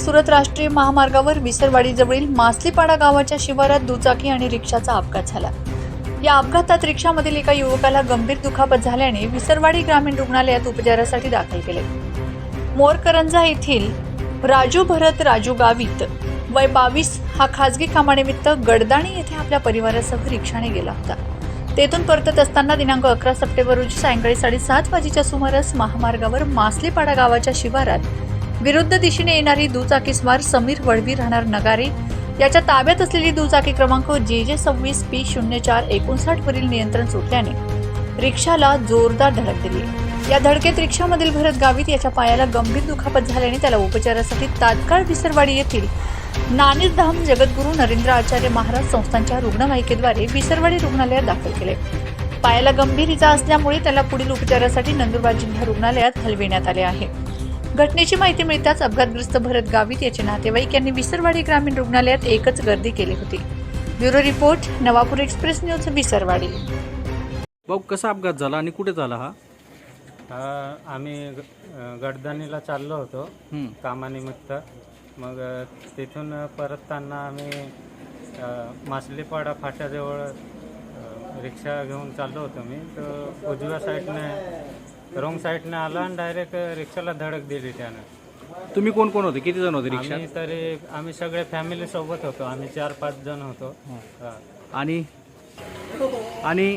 सुरत राष्ट्रीय महामार्गावर विसरवाडीजवळील मासलीपाडा गावाच्या शिवारात दुचाकी आणि रिक्षाचा अपघात झाला. या अपघातात रिक्षामधील एका युवकाला गंभीर दुखापत झाल्याने विसरवाडी ग्रामीण रुग्णालयात उपचारासाठी दाखल केले. मोरकरंजा येथील राजू भरत राजू गावित वय बावीस हा खासगी कामानिमित्त गडदाणी येथे आपल्या परिवारासह रिक्षाने गेला होता. तेथून परतत असताना दिनांक अकरा सप्टेंबर रोजी सायंकाळी साडेसात वाजेच्या सुमारास महामार्गावर मासलीपाडा गावाच्या शिवारात विरुद्ध दिशेने येणारी दुचाकीस्वार समीर वळवी राहणार नगारे. याच्या ताब्यात असलेली दुचाकी क्रमांक जे जे सव्वीस पी शून्य चार एकोणसाठ वरील नियंत्रण सुटल्याने रिक्षाला जोरदार धडक दिली. या धडकेत रिक्षामधील भरत गावित याच्या पायाला गंभीर दुखापत झाल्याने त्याला उपचारासाठी तात्काळ विसरवाडी येथील नाणीधाम जगद्गुरू नरेंद्र आचार्य महाराज संस्थांच्या रुग्णवाहिकेद्वारे विसरवाडी रुग्णालयात दाखल केले. पायाला गंभीर इजा असल्यामुळे त्याला पुढील उपचारासाठी नंदुरबार जिल्हा रुग्णालयात हलविण्यात आले आहे. घटनेची माहिती मिळताच अपघातग्रस्त भरत गावित याचे नातेवाईक यांनी विसरवाडी ग्रामीण रुग्णालयात एकच गर्दी केली होती. Bureau report Navapur express news Visarwadi. भाऊ कसा अपघात झाला आणि कुठे झाला हा? हा, आम्ही ग- गडदानीला चाललो होतो हम्म. कामानिमित्त. मग अ, तिथून परतताना आम्ही अ, मासलीपाडा फाट्याजवळ अ, रिक्षा घेऊन चाललो होतो मी. तर उजव्या साईडने रॉंग साईडने आला आणि डायरेक्ट रिक्षाला धडक दिली त्यानं. तुम्ही कोण कोण होते? किती जण होते रिक्षात? आम्ही तरी आम्ही सगळे फॅमिली सोबत होतो. आम्ही चार पाच जण होतो. हा. आणि? आणि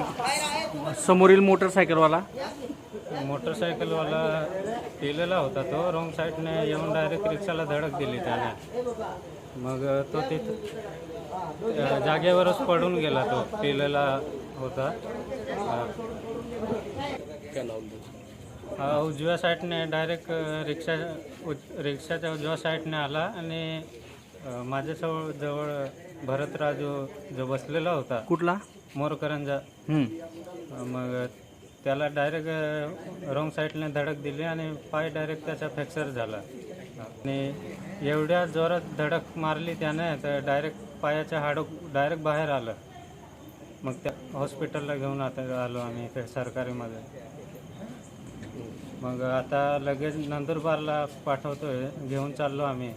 समोरील मोटरसायकलवाला? मोटरसायकलवाला केलेला होता तो. रॉंग साईडने येऊन डायरेक्ट रिक्षाला धडक दिली त्याने. मग तो तिथं जागेवरच पडून गेला तो. पिलेला होता. हा, उजव्या साईडने डायरेक्ट रिक्षा उज- रिक्षाच्या उजव्या साईडने आला आणि माझ्याजवळ जवळ भरतराजू जो बसलेला होता. कुठला? मोरकरंजा. मग त्याला डायरेक्ट रॉंग साईडने धडक दिली आणि पाय डायरेक्ट त्याचा फ्रॅक्चर झाला. आणि एवढ्या जोरात धडक मारली त्याने तर डायरेक्ट पायाचं हाडं डायरेक्ट बाहेर आलं. मग त्या हॉस्पिटलला घेऊन आता आलो आम्ही इथे सरकारीमध्ये. मग आता लगेच नंदुरबारला पाठवतोय घेऊन चाललो आम्ही.